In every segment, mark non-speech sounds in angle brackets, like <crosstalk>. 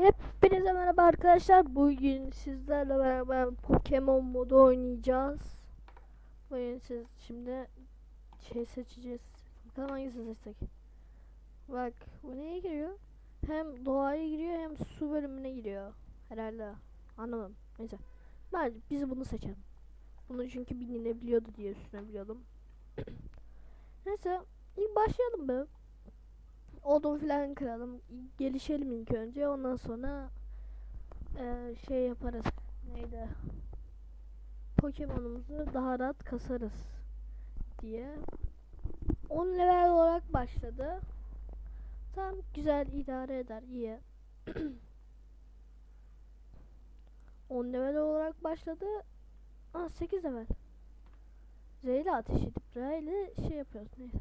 Hepinize merhaba arkadaşlar. Bugün sizlerle beraber Pokemon modu oynayacağız. Bugün siz şimdi şey seçeceğiz. Bakalım hangisini seçsek. Bak bu neye giriyor? Hem doğaya giriyor hem su bölümüne giriyor. Herhalde. Anlamadım. Neyse. Ben biz bunu seçelim. Bunu çünkü binilebiliyordu diye üstüne biliyordum. <clears throat> Neyse. ilk başlayalım be odun falan kıralım. Gelişelim ilk önce. Ondan sonra eee, şey yaparız. Neydi? Pokemon'umuzu daha rahat kasarız diye. 10 level olarak başladı. Tam güzel idare eder. iyi. <clears throat> 10 level olarak başladı. Aa 8 level. Z ile ateş edip R ile şey yapıyoruz. Neyse.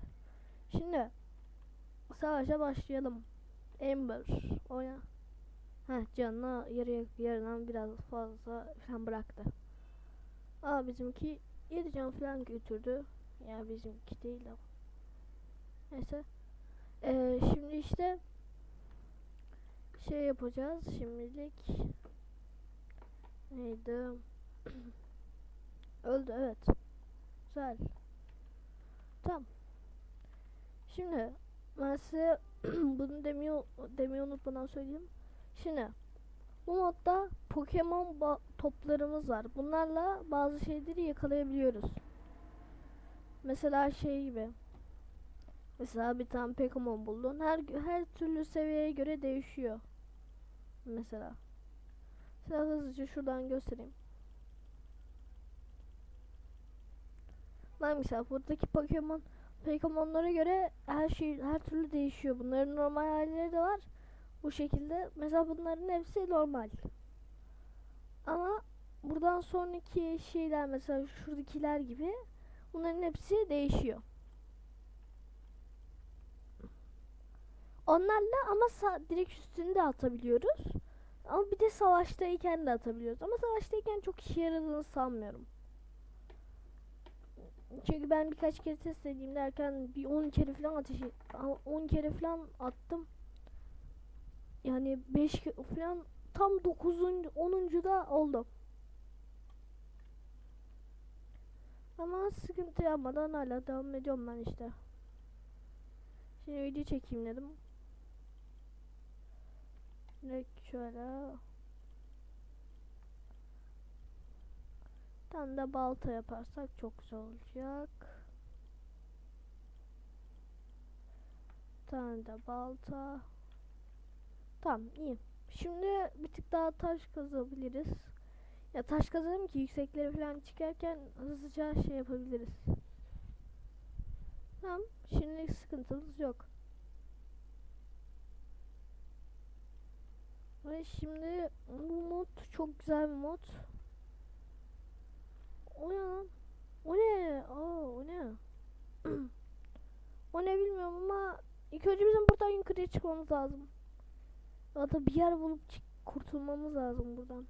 Şimdi savaşa başlayalım. Ember oyna. Heh canına yarıya yarından biraz fazla falan bıraktı. Aa bizimki 7 can falan götürdü. Ya bizimki değil ama. Neyse. Ee, şimdi işte şey yapacağız şimdilik. Neydi? <clears throat> Öldü evet. Güzel. Tamam. Şimdi ben size <clears throat> bunu demeyi, demeyi unutmadan söyleyeyim. Şimdi bu modda Pokemon toplarımız var. Bunlarla bazı şeyleri yakalayabiliyoruz. Mesela şey gibi. Mesela bir tane Pokemon buldun. Her her türlü seviyeye göre değişiyor. Mesela. Mesela hızlıca şuradan göstereyim. Ben mesela buradaki Pokemon Pokemon'lara göre her şey her türlü değişiyor. Bunların normal halleri de var. Bu şekilde. Mesela bunların hepsi normal. Ama buradan sonraki şeyler mesela şuradakiler gibi bunların hepsi değişiyor. Onlarla ama direkt üstünde atabiliyoruz. Ama bir de savaştayken de atabiliyoruz. Ama savaştayken çok işe yaradığını sanmıyorum. Çünkü ben birkaç kere test edeyim derken bir 10 kere falan ateş 10 kere falan attım. Yani 5 falan tam 9. 10. da oldu. Ama sıkıntı yapmadan hala devam ediyorum ben işte. Şimdi video çekeyim dedim. Direkt şöyle. Tane de balta yaparsak çok güzel olacak. Tane de balta. Tamam iyi. Şimdi bir tık daha taş kazabiliriz. Ya taş kazalım ki yükseklere falan çıkarken hızlıca şey yapabiliriz. Tamam. Şimdi sıkıntımız yok. Ve şimdi bu mod çok güzel bir mod. O ne lan? O ne? Aa, o ne? <clears throat> o ne bilmiyorum ama ilk önce bizim buradan yukarıya çıkmamız lazım. Ya da bir yer bulup çık kurtulmamız lazım buradan.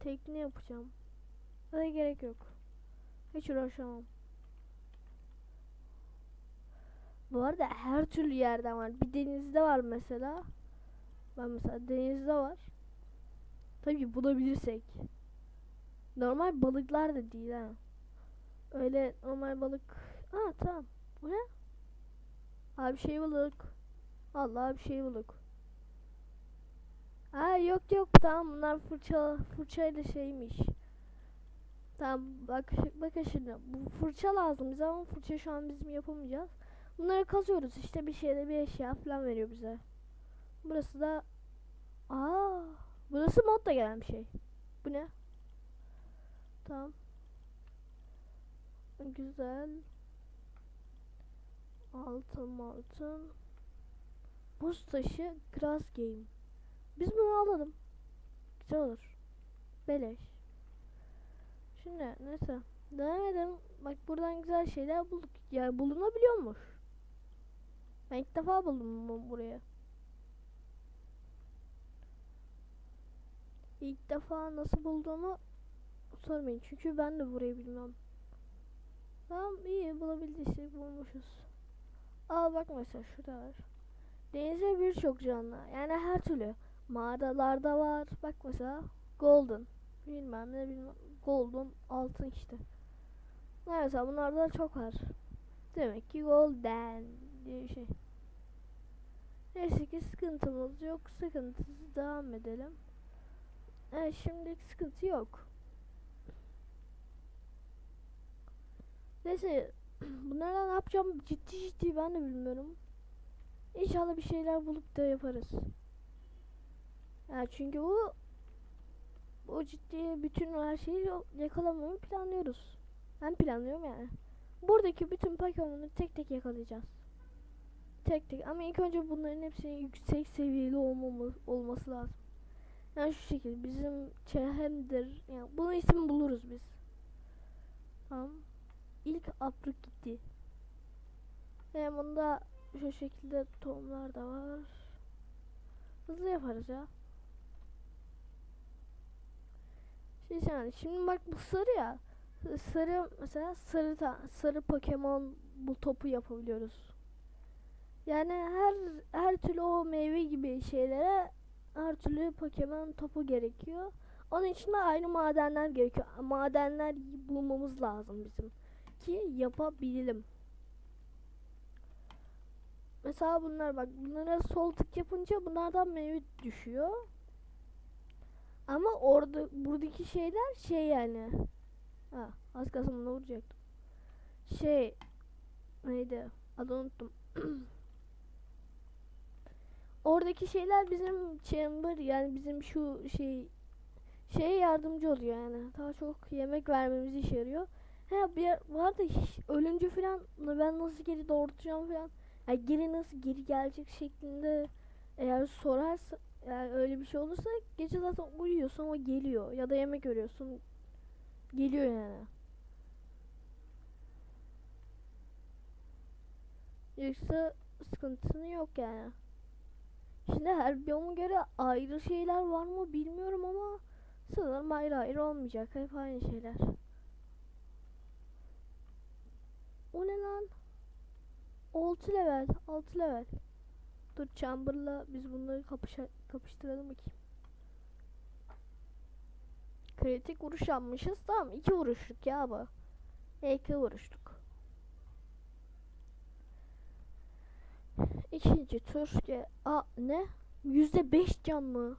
Tekne yapacağım. Ya da gerek yok. Hiç uğraşamam. Bu arada her türlü yerden var. Bir denizde var mesela. Ben mesela denizde var. Tabii bulabilirsek. Normal balıklar da değil ha. Öyle normal balık. Aa tamam. Bu ne? Abi şey bulduk. Allah bir şey bulduk. Aa yok yok tamam bunlar fırça fırçayla şeymiş. Tamam bak bakın şimdi bu fırça lazım bize ama fırça şu an bizim yapamayacağız. Bunları kazıyoruz işte bir şeyde bir eşya falan veriyor bize. Burası da Aa burası modda gelen bir şey. Bu ne? Tamam. Güzel. Altın altın. Buz taşı grass game. Biz bunu alalım. Güzel olur. Beleş. Şimdi neyse. Devam edelim. Bak buradan güzel şeyler bulduk. Yani bulunabiliyormuş. Ben ilk defa buldum bu- buraya. İlk defa nasıl bulduğumu sormayın. Çünkü ben de burayı bilmem. Tamam iyi bulabildiysek bulmuşuz. Aa bak mesela şurada var. Denizde birçok canlı. Yani her türlü. Mağaralarda var. Bak mesela golden. Bilmem ne bilmem. Golden altın işte. Mesela bunlarda çok var. Demek ki golden diye bir şey. Neyse ki sıkıntımız yok. Sıkıntısız devam edelim. Evet şimdilik sıkıntı yok. Neyse <clears throat> bunlarla ne yapacağım ciddi ciddi ben de bilmiyorum. İnşallah bir şeyler bulup da yaparız. Ya çünkü bu bu ciddi bütün her şeyi yakalamayı planlıyoruz. Ben planlıyorum yani. Buradaki bütün Pokemon'u tek tek yakalayacağız. Tek tek ama ilk önce bunların hepsinin yüksek seviyeli olmamız olması lazım. Yani şu şekilde bizim çehemdir. Yani bunun ismini buluruz biz. Tamam. İlk aprık gitti. Hem bunda şu şekilde tohumlar da var. Hızlı yaparız ya. Şey yani şimdi bak bu sarı ya. Sarı mesela sarı ta, sarı Pokemon bu topu yapabiliyoruz. Yani her her türlü o meyve gibi şeylere her türlü Pokemon topu gerekiyor. Onun için de aynı madenler gerekiyor. Madenler bulmamız lazım bizim ki yapabilelim. Mesela bunlar bak bunlara sol tık yapınca bunlardan meyve düşüyor. Ama orada buradaki şeyler şey yani. Ha, az kalsın bunu vuracaktım. Şey neydi? Adını unuttum. <clears throat> Oradaki şeyler bizim chamber yani bizim şu şey şeye yardımcı oluyor yani. Daha çok yemek vermemizi işe yarıyor. He bir var da hiç ölünce falan ben nasıl geri doğurtacağım falan. Yani geri nasıl geri gelecek şeklinde eğer sorarsa yani öyle bir şey olursa gece zaten uyuyorsun ama geliyor ya da yemek görüyorsun geliyor yani. Yoksa sıkıntısını yok yani. Şimdi her biyoma göre ayrı şeyler var mı bilmiyorum ama sanırım ayrı ayrı olmayacak. Hep aynı şeyler. O ne lan? 6 level, 6 level. Dur Chamber'la biz bunları kapışa, kapıştıralım bakayım. Kritik vuruş yapmışız. Tamam iki vuruşluk ya bu. İki vuruşluk. İkinci tur. Aa ne? Yüzde beş can mı?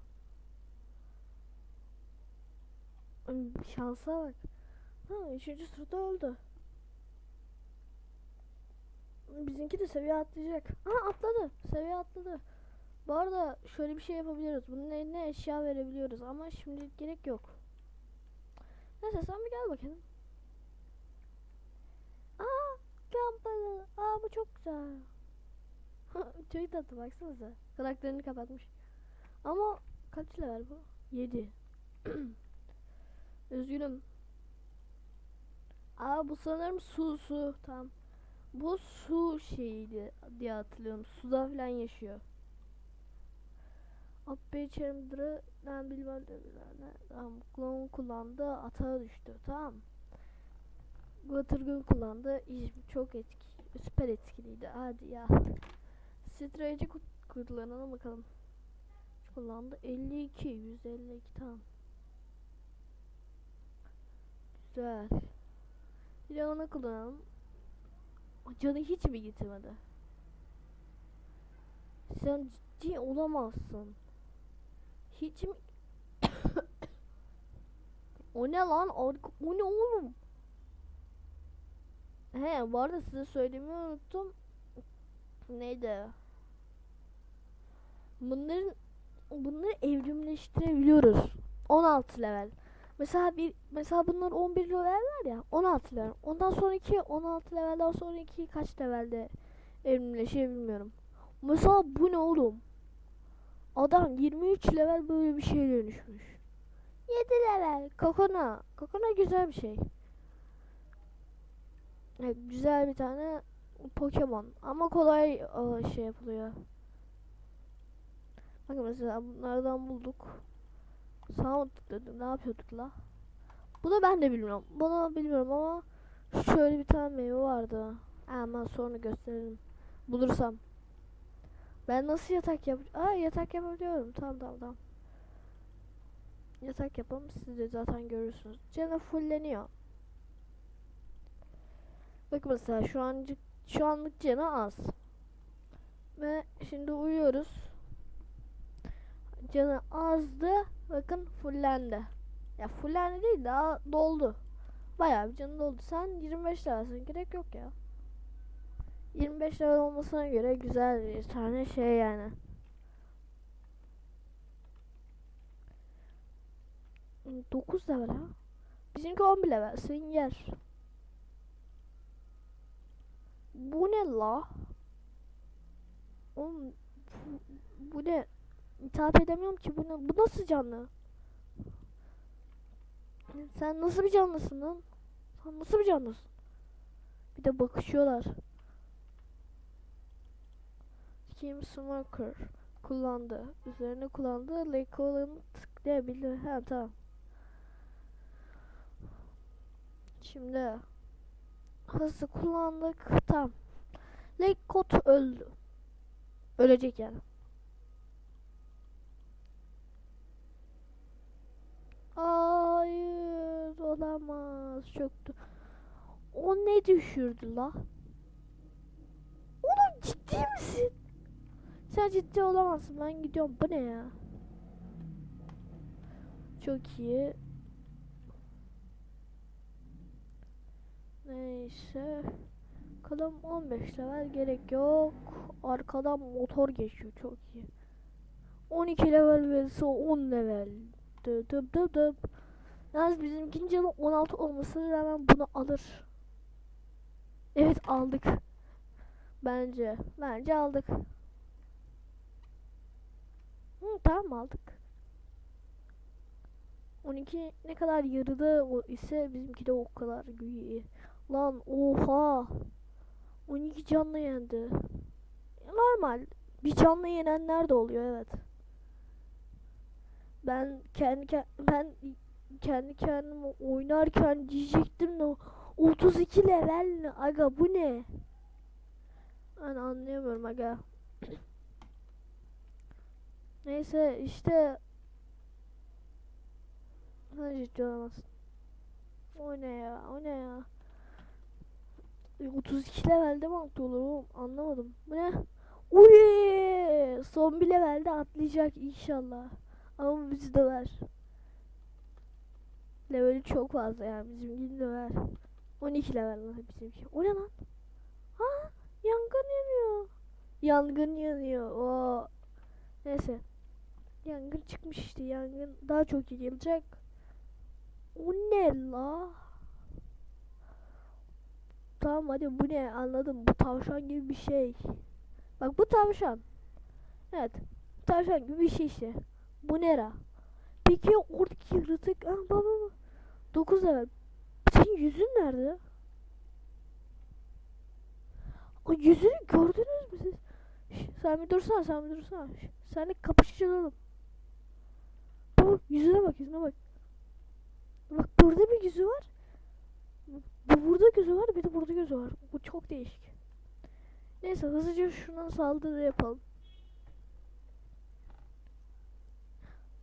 Şansa bak. Ha üçüncü turda öldü. Bizimki de seviye atlayacak. Aha atladı. Seviye atladı. Bu arada şöyle bir şey yapabiliyoruz. Bunun eline eşya verebiliyoruz ama şimdi gerek yok. Neyse sen bir gel bakayım. Aa kampalı. Aa bu çok güzel. <laughs> çok tatlı baksanıza. Karakterini kapatmış. Ama kaç level bu? 7. <clears throat> Üzgünüm. Aa bu sanırım su su. Tamam. Bu su şeyiydi diye hatırlıyorum. Suda falan yaşıyor. Abbe içerimdir'i ben bilmem de bilmem Tamam. Kullandı. Atağa düştü. Tamam. Gatırgın kullandı. Çok etki. Süper etkiliydi. Hadi ya. Strateji kullanalım bakalım. Kullandı. 52. 152 tamam. Güzel. Bir de onu kullanalım. Canı hiç mi gitmedi? Sen ciddi olamazsın. Hiç mi? <coughs> o ne lan? O ne oğlum? He bu arada size söylemeyi unuttum. Neydi? Bunların bunları evrimleştirebiliyoruz. 16 level. Mesela bir mesela bunlar 11 level var ya 16 level. Ondan sonraki 16 levelden sonraki kaç levelde evrimleşiyor bilmiyorum. Mesela bu ne oğlum? Adam 23 level böyle bir şey dönüşmüş. 7 level. Kokona. Kokona güzel bir şey. Evet, güzel bir tane Pokemon. Ama kolay şey yapılıyor. Bakın mesela bunlardan bulduk. Mı tıkladım? Ne yapıyorduk la? Bunu ben de bilmiyorum. Bunu bilmiyorum ama şöyle bir tane meyve vardı. Hemen sonra gösteririm. Bulursam. Ben nasıl yatak yap? Aa yatak yapabiliyorum. Tamam tamam tamam. Yatak yapalım. Siz de zaten görürsünüz. Canı fulleniyor. Bak mesela şu an şu anlık canı az. Ve şimdi uyuyoruz. Canı azdı. Bakın fullendi. Ya fullendi değil daha doldu. Bayağı bir canı doldu. Sen 25 lirasın. Gerek yok ya. 25 lira olmasına göre güzel bir tane şey yani. 9 level ha. Bizimki 11 level. Senin yer. Bu ne la? Oğlum bu, bu ne? Hitap edemiyorum ki bu ne? Bu nasıl canlı? Sen nasıl bir canlısın lan? Sen nasıl bir canlısın? Bir de bakışıyorlar. Kim Smoker kullandı. Üzerine kullandı. Lekol'un tıklayabilir. Ha tamam. Şimdi hızlı kullandık. Tamam. Lekot öldü. Ölecek yani. Hayır olamaz. Çöktü. O ne düşürdü la? Oğlum ciddi misin? Sen ciddi olamazsın. Ben gidiyorum. Bu ne ya? Çok iyi. Neyse. Kalım 15 level gerek yok. Arkadan motor geçiyor. Çok iyi. 12 level vs 10 level. Dıp dıp dıp dıp. Yalnız bizimkinin canı 16 olmasına rağmen bunu alır. Evet aldık. Bence. Bence aldık. Hı, tamam aldık. 12 ne kadar yarıda o ise bizimki de o kadar iyi. Lan oha. 12 canlı yendi. Normal. Bir canlı yenenler de oluyor evet. Ben kendi ke- ben kendi kendime oynarken diyecektim de 32 level ne? Aga bu ne? Ben anlayamıyorum aga. <clears throat> Neyse işte Ha ciddi olamazsın. O ne ya? O ne ya? E, 32 levelde mi atlıyorlar oğlum? Anlamadım. Bu ne? Uy! Son bir levelde atlayacak inşallah. Ama bizi döver. Leveli çok fazla yani bizimkini döver. 12 level lan bizimki. O ne lan? Ha? Yangın yanıyor. Yangın yanıyor. O. Neyse. Yangın çıkmış işte. Yangın daha çok iyi gelecek. O ne la? Tamam hadi bu ne anladım. Bu tavşan gibi bir şey. Bak bu tavşan. Evet. Tavşan gibi bir şey işte. Bu ne la? Peki oradaki yaratık. Aa baba baba. 9 level. Senin yüzün nerede? O yüzünü gördünüz mü siz? Sen bir dursana sen bir dursana. Şş, Seninle kapışacağız oğlum. Baba yüzüne bak yüzüne bak. Bak burada bir yüzü var. Bu burada gözü var bir de burada gözü var. Bu çok değişik. Neyse hızlıca şuna saldırı yapalım.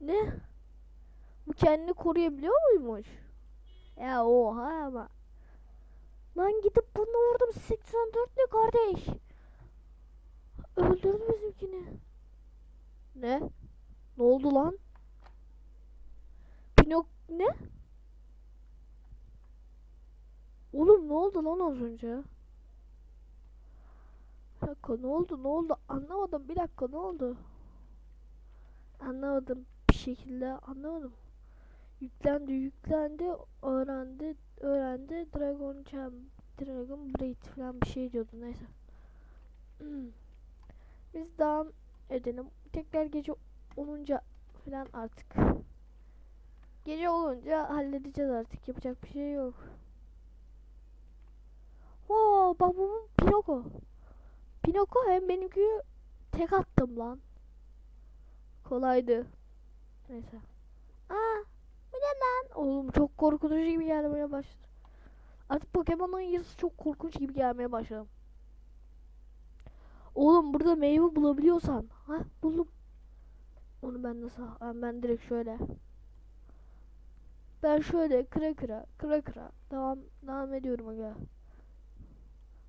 Ne? Bu kendini koruyabiliyor muymuş? Ya oha ama. Lan gidip bunu vurdum 84 ne kardeş? Öldürdü bizimkini. Ne? Ne oldu lan? Pinok ne? Oğlum ne oldu lan az önce? Bir dakika ne oldu ne oldu anlamadım bir dakika ne oldu? Anlamadım şekilde anlamadım. Yüklendi yüklendi öğrendi öğrendi Dragon Champ Dragon Blade falan bir şey diyordu neyse. <clears throat> Biz devam edelim. Tekrar gece olunca falan artık. Gece olunca halledeceğiz artık yapacak bir şey yok. Oo bak bu Pinoko. Pinoko hem benimki tek attım lan. Kolaydı. Neyse. Aa bu ne lan? Oğlum çok korkutucu gibi gelmeye başladı. Artık Pokemon'un yazısı çok korkunç gibi gelmeye başladı. Oğlum burada meyve bulabiliyorsan. Ha buldum. Onu ben nasıl? Ben, ben direkt şöyle. Ben şöyle kıra kıra kıra kıra devam devam ediyorum aga.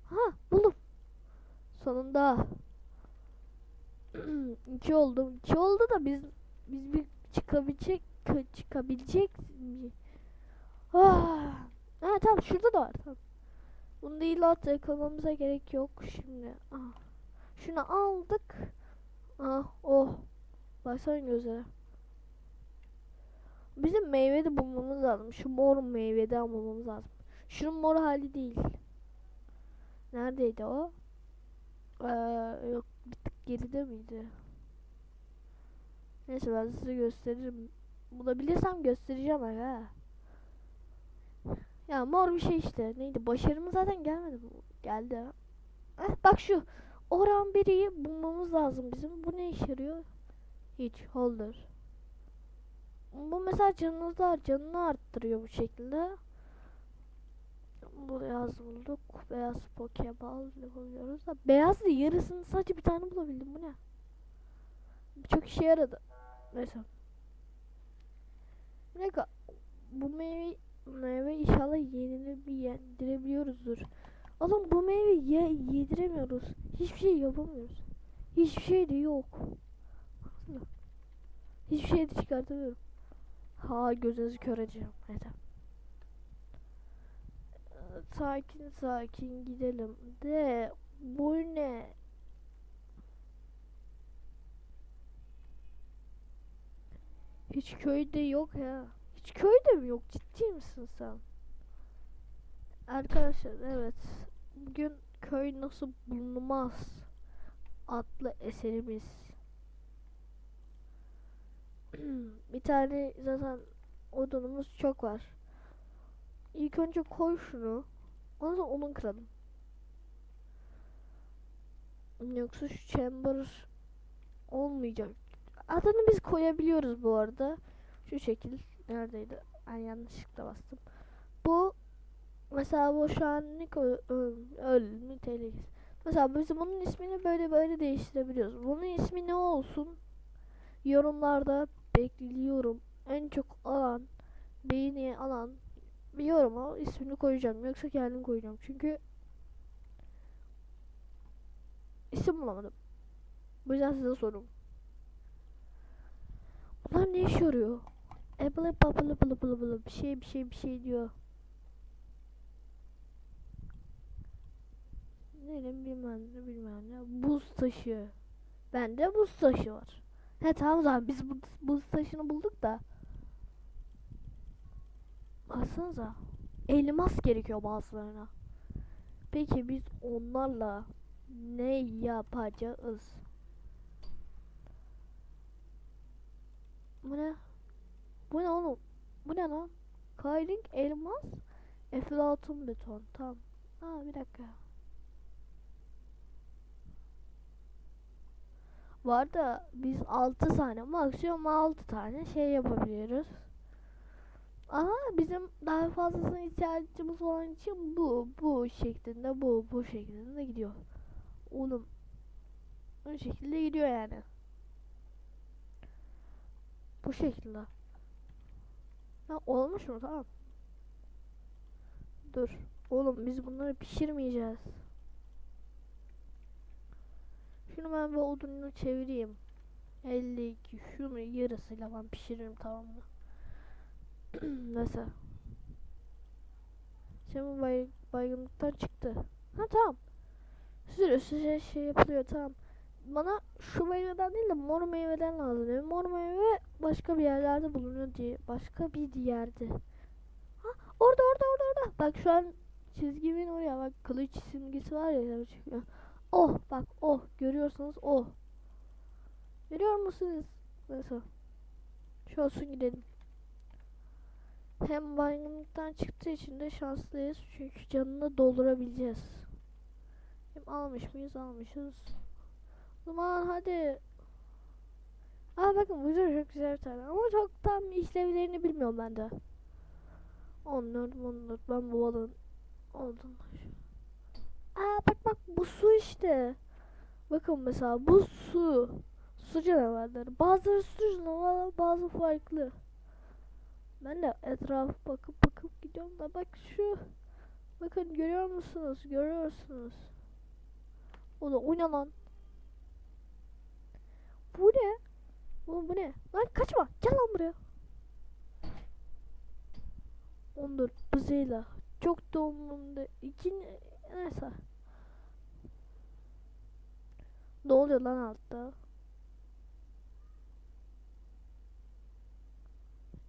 Ha buldum. Sonunda. <clears throat> iki oldu. İki oldu da biz biz bir çıkabilecek çıkabilecek mi? Ah. Ha tamam şurada da var tamam. Bunu da illa yakalamamıza gerek yok şimdi. Ah. Şunu aldık. Ah oh. Baksana gözlere. Bizim meyve de bulmamız lazım. Şu mor meyveden bulmamız lazım. Şunun mor hali değil. Neredeydi o? Ee, yok bir tık geride miydi? Neyse ben size gösteririm. Bulabilirsem göstereceğim aga. Ya mor bir şey işte. Neydi? Başarımız zaten gelmedi. bu. Geldi. Eh, bak şu. Oran biriyi bulmamız lazım bizim. Bu ne işe yarıyor? Hiç. Holder. Bu mesela canınızı canını arttırıyor bu şekilde. Bu beyaz bulduk. Beyaz pokeball yapabiliyoruz da. Beyaz da yarısını sadece bir tane bulabildim. Bu ne? Çok işe yaradı. Neyse. Dakika. Bu meyve meyve inşallah yenini bir yedirebiliyoruzdur. Oğlum bu meyve ye yediremiyoruz. Hiçbir şey yapamıyoruz. Hiçbir şey de yok. Hiçbir şey de çıkartamıyorum. Ha gözünüzü kör edeceğim. Neyse. Ee, Sakin sakin gidelim. De bu ne? Hiç köyde yok ya. Hiç köyde mi yok? Ciddi misin sen? Arkadaşlar evet. Bugün köy nasıl bulunmaz adlı eserimiz. <clears throat> bir tane zaten odunumuz çok var. İlk önce koy şunu. Ondan sonra onun kıralım. Yoksa şu chamber olmayacak. Adını biz koyabiliyoruz bu arada. Şu şekil. Neredeydi? Ben yanlışlıkla bastım. Bu mesela bu şu an ne koy ölümü tehlikesi. Mesela biz bunun ismini böyle böyle değiştirebiliyoruz. Bunun ismi ne olsun? Yorumlarda bekliyorum. En çok alan, beğeni alan bir yoruma ismini koyacağım. Yoksa kendim koyacağım. Çünkü isim bulamadım. Bu yüzden size sorum. Bunlar ne işe yarıyor? Ebele babele bılı bılı bılı bir şey bir şey bir şey diyor. Ne bilmem ne bilmem ne. Buz taşı. Bende buz taşı var. He tamam zaman biz bu buz taşını bulduk da. Baksanıza. Elmas gerekiyor bazılarına. Peki biz onlarla ne yapacağız? Bu ne? Bu ne oğlum? Bu ne lan? Kayring elmas eflatun beton. Tamam. Aa bir dakika. Var da biz 6 tane maksimum 6 tane şey yapabiliyoruz. Ama bizim daha fazlasına ihtiyacımız olan için bu bu şeklinde bu bu şeklinde gidiyor. Oğlum bu şekilde gidiyor yani. Bu şekilde. Ha olmuş mu tamam. Dur. Oğlum biz bunları pişirmeyeceğiz. Şunu ben bir odununu çevireyim. 52 şunu yarısıyla ben pişiririm tamam mı? <clears throat> Mesela. Şimdi bay, baygınlıktan çıktı. Ha tamam. Sürü şey, şey yapılıyor tamam. Bana şu meyveden değil de mor meyveden lazım. Yani mor meyve başka bir yerlerde bulunuyor diye. Başka bir yerde. Ha orada orada orada orada. Bak şu an çizgimin oraya bak kılıç simgesi var ya çıkıyor. Oh bak oh görüyorsunuz oh. Görüyor musunuz? Nasıl? Şu olsun gidelim. Hem baygınlıktan çıktığı için de şanslıyız. Çünkü canını doldurabileceğiz. Hem almış mıyız? Almışız. Zaman hadi. Aa bakın bu çok güzel bir tane. Ama çok tam işlevlerini bilmiyorum ben de. Onlar onlar ben bu balığın oldum. Aa bak bak bu su işte. Bakın mesela bu su. Su canavarları. Bazıları su canavarları bazı farklı. Ben de etrafa bakıp bakıp gidiyorum da bak şu. Bakın görüyor musunuz? Görüyorsunuz. O da lan? Bu ne? Oğlum bu ne? Lan kaçma. Gel lan buraya. 14 buzeyla. Çok doğumunda iki neyse. Ne oluyor lan altta?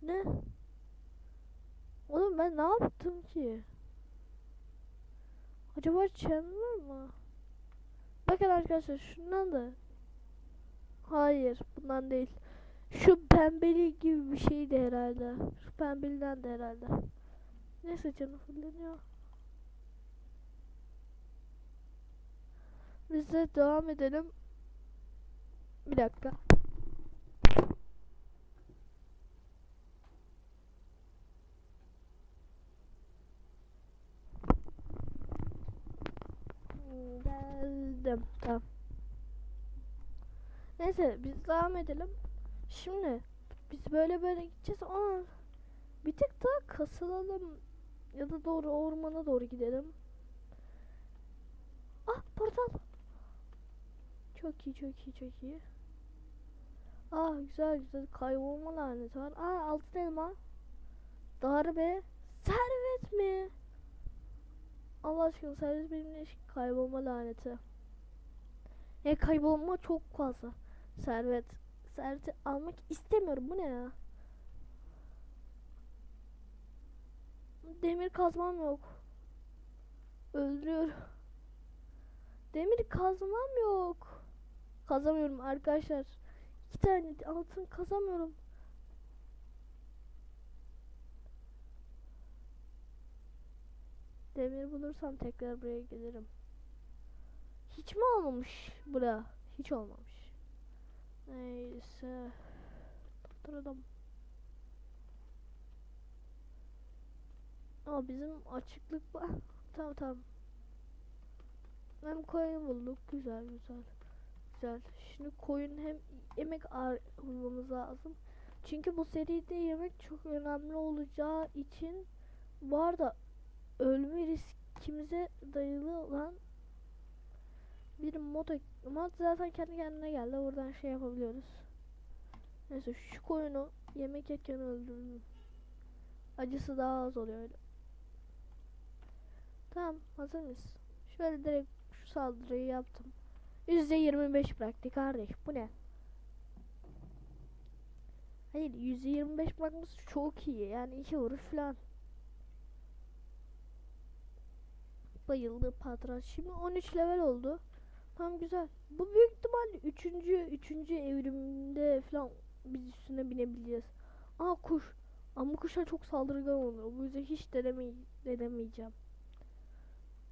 Ne? Oğlum ben ne yaptım ki? Acaba Chandler mı? Bakın arkadaşlar şundan da. Hayır bundan değil. Şu pembeli gibi bir şeydi herhalde. Şu pembeliden de herhalde. Neyse canım fırlanıyor. Biz de devam edelim. Bir dakika. Geldim. Tamam. Neyse biz devam edelim. Şimdi biz böyle böyle gideceğiz ama bir tık daha kasılalım ya da doğru ormana doğru gidelim. Ah portal. Çok iyi çok iyi çok iyi. Ah güzel güzel kaybolma laneti var. Ah altın elma. Darbe. Servet mi? Allah aşkına servet benimle kaybolma laneti. E kaybolma çok fazla. Servet. Serveti almak istemiyorum. Bu ne ya? Demir kazmam yok. Öldürüyorum. Demir kazmam yok. Kazamıyorum arkadaşlar. İki tane altın kazamıyorum. Demir bulursam tekrar buraya gelirim. Hiç mi olmamış bura? Hiç olmamış. Neyse. Tutturdum. Aa bizim açıklık var. tamam tamam. Hem koyun bulduk. Güzel güzel. Güzel. Şimdi koyun hem yemek bulmamız lazım. Çünkü bu seride yemek çok önemli olacağı için bu arada ölme riskimize dayalı olan bir mod mod zaten kendi kendine geldi. Buradan şey yapabiliyoruz. Neyse şu koyunu yemek yerken öldürdüm. Acısı daha az oluyor öyle. Tamam hazır mıyız? Şöyle direkt şu saldırıyı yaptım. %25 bıraktı kardeş. Bu ne? Hayır %25 bırakması çok iyi. Yani iki vuruş falan. Bayıldı patron. Şimdi 13 level oldu. Tamam güzel. Bu büyük ihtimalle 3. 3. evrimde falan biz üstüne binebileceğiz. Aa kuş. Ama kuşlar çok saldırgan oluyor. Bu yüzden hiç deneme denemeyeceğim.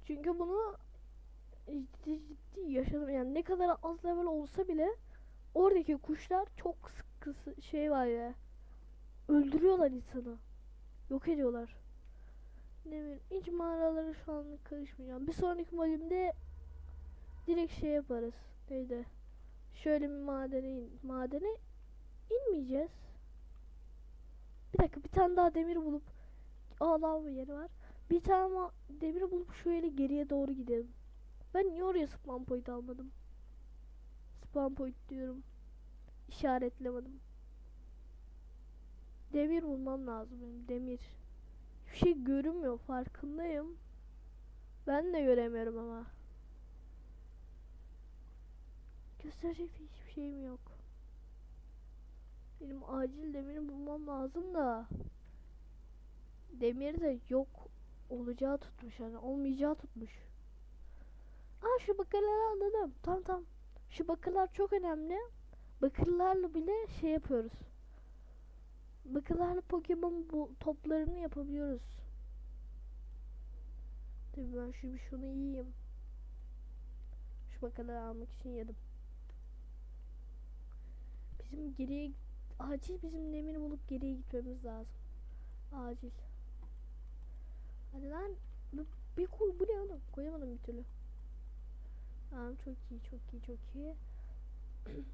Çünkü bunu ciddi ciddi yaşadım. Yani ne kadar az level olsa bile oradaki kuşlar çok sıkı şey var ya. Öldürüyorlar insanı. Yok ediyorlar. Ne bileyim hiç mağaralara şu an karışmayacağım. Bir sonraki bölümde direkt şey yaparız. Neydi? Şöyle bir madene in. Madene inmeyeceğiz. Bir dakika bir tane daha demir bulup Aa lava yeri var. Bir tane demir bulup şöyle geriye doğru gidelim. Ben niye oraya spawn point almadım? Spawn point diyorum. İşaretlemedim. Demir bulmam lazım benim demir. Hiçbir şey görünmüyor farkındayım. Ben de göremiyorum ama. Gösterecek de hiçbir şeyim yok. Benim acil demir bulmam lazım da. Demir de yok olacağı tutmuş yani olmayacağı tutmuş. Aa şu bakırları anladım. Tamam tamam. Şu bakırlar çok önemli. Bakırlarla bile şey yapıyoruz. Bakırlarla Pokemon bu toplarını yapabiliyoruz. Tabii ben bir şunu yiyeyim. Şu bakırları almak için yedim. Bizim geriye acil bizim demir bulup geriye gitmemiz lazım. Acil. Hadi lan. Bu, bir koy bu ne oğlum? Koyamadım bir türlü. Tamam çok iyi çok iyi çok iyi. <clears throat>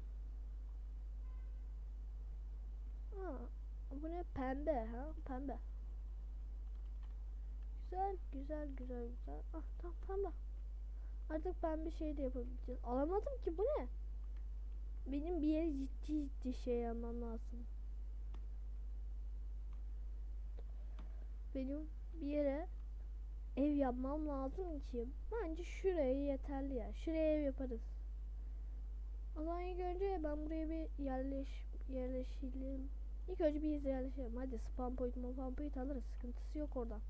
Aa, bu ne pembe ha pembe. Güzel güzel güzel güzel. Ah tamam pembe. Artık bir şey de yapabileceğiz. Alamadım ki bu ne? Benim bir yere ciddi ciddi şey yapmam lazım. Benim bir yere ev yapmam lazım ki. Bence şuraya yeterli ya. Şuraya ev yaparız. O zaman ilk önce ben buraya bir yerleş yerleşelim. İlk önce bir yerleşelim. Hadi spam point spam point alırız. Sıkıntısı yok oradan.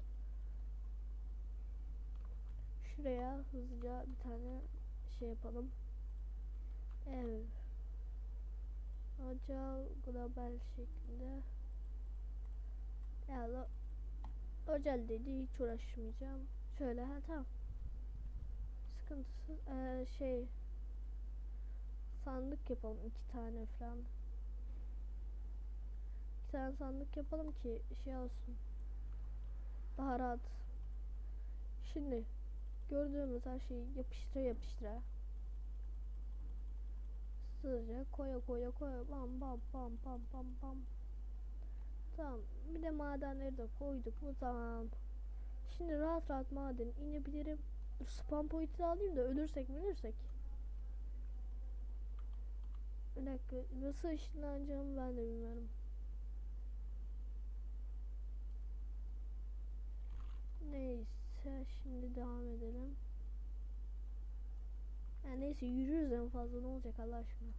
Şuraya hızlıca bir tane şey yapalım. Ev. Ocağı global şeklinde. Ya da Özel dedi hiç uğraşmayacağım. Şöyle ha tamam. Sıkıntısı ee, şey sandık yapalım iki tane falan. İki tane sandık yapalım ki şey olsun. Daha rahat. Şimdi gördüğümüz her şeyi yapıştıra yapıştıra. Hızlıca koya koya koya bam bam bam bam bam bam. Tamam. Bir de madenleri de koyduk mu tamam. Şimdi rahat rahat maden inebilirim. Dur spam point'i alayım da ölürsek ölürsek. Bir dakika nasıl ışınlanacağımı ben de bilmiyorum. Neyse şimdi devam edelim. Ya neyse yürürüz en fazla ne olacak Allah aşkına.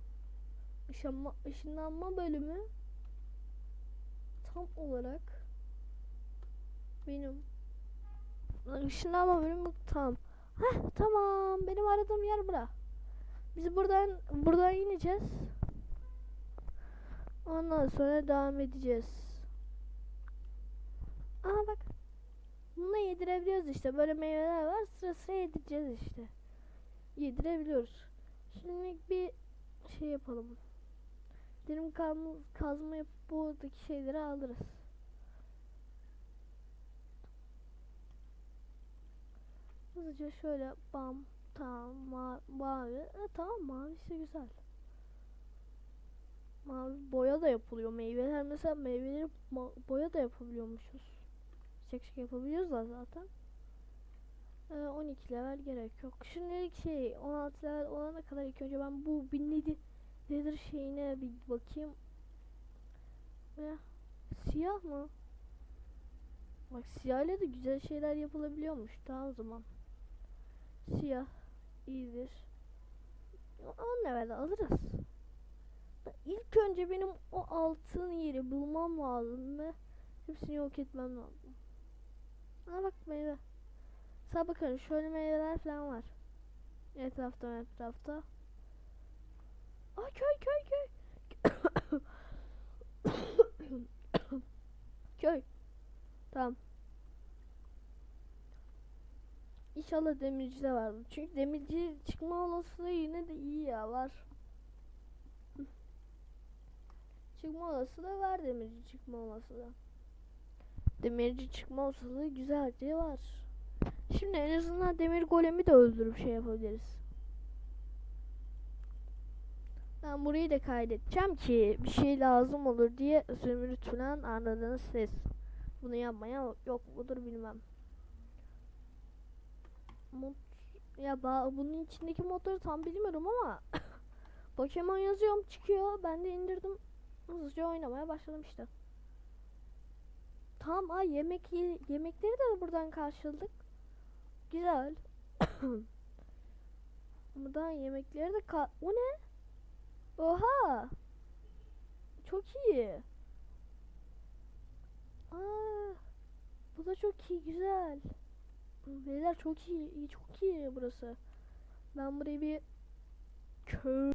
Işınma, ışınlanma bölümü tam olarak benim ışınlanma bölümü tam. Heh tamam benim aradığım yer bura. Biz buradan buradan ineceğiz. Ondan sonra devam edeceğiz. Aha bak. Bunu yedirebiliyoruz işte. Böyle meyveler var. Sıra sıra yedireceğiz işte. Yedirebiliyoruz. Şimdi bir şey yapalım. Dilim kazma, yapıp buradaki şeyleri alırız. Hızlıca şöyle bam tamam ma mavi e, tamam mavisi güzel. Mavi boya da yapılıyor meyveler mesela meyveleri boya da yapabiliyormuşuz. Çek çek yapabiliyoruz da zaten. Ee, 12 level gerek yok. Şimdilik şey 16 level olana kadar ilk önce ben bu binledi Nether şeyine bir bakayım. Ne? Siyah mı? Bak siyahla da güzel şeyler yapılabiliyormuş. Tamam o zaman. Siyah iyidir. 10 level alırız. İlk önce benim o altın yeri bulmam lazım ve hepsini yok etmem lazım. Ha bak meyve. Sağ bakın şöyle meyveler falan var. Etrafta etrafta. Aa köy köy köy. <coughs> köy. Tamam. İnşallah demirci de var. Çünkü demirci çıkma olasılığı yine de iyi ya var. çıkma olasılığı var demirci çıkma olasılığı. Demirci çıkma olasılığı güzelce var. Şimdi en azından demir golemi de öldürüp şey yapabiliriz. Ben burayı da kaydedeceğim ki bir şey lazım olur diye falan anladığınız ses. Bunu yapmaya yok mudur bilmem. Mod ya ba bunun içindeki modları tam bilmiyorum ama <laughs> Pokemon yazıyorum çıkıyor. Ben de indirdim. Hızlıca oynamaya başladım işte. Tamam ay yemek ye yemekleri de buradan karşıladık. Güzel. <coughs> buradan yemekleri de ka o ne? Oha. Çok iyi. Aa, bu da çok iyi güzel. Beyler çok iyi, iyi çok iyi burası. Ben burayı bir köy